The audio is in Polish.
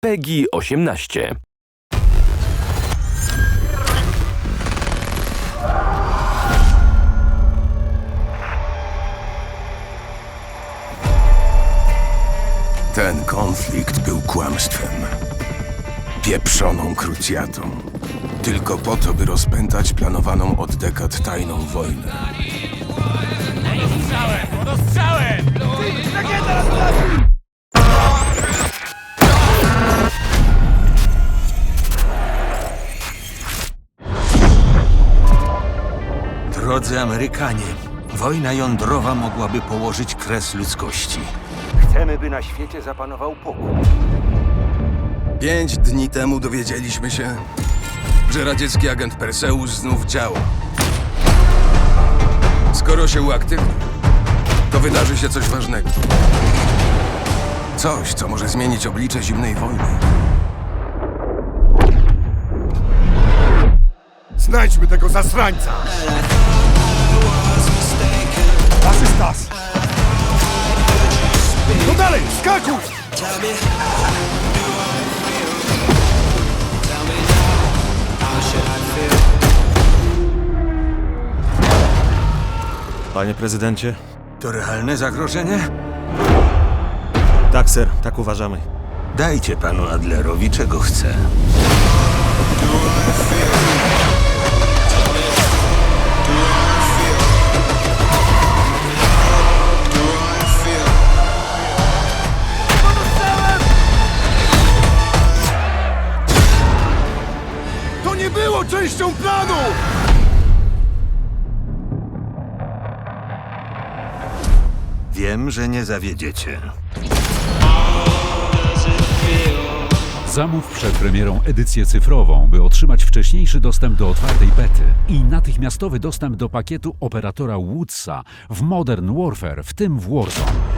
PEGI 18. Ten konflikt był kłamstwem. Pieprzoną krucjatą. Tylko po to, by rozpętać planowaną od dekad tajną wojnę. Drodzy Amerykanie, wojna jądrowa mogłaby położyć kres ludzkości. Chcemy, by na świecie zapanował pokój. Pięć dni temu dowiedzieliśmy się, że radziecki agent Perseus znów działa. Skoro się uaktywni, to wydarzy się coś ważnego. Coś, co może zmienić oblicze zimnej wojny. Znajdźmy tego zasrańca! Asystas! No dalej, skakuj! Panie prezydencie? To realne zagrożenie? Tak, ser, tak uważamy. Dajcie panu Adlerowi czego chce. Nie było częścią planu! Wiem, że nie zawiedziecie. Zamów przed premierą edycję cyfrową, by otrzymać wcześniejszy dostęp do otwartej bety i natychmiastowy dostęp do pakietu operatora Woodsa w Modern Warfare, w tym w Warzone.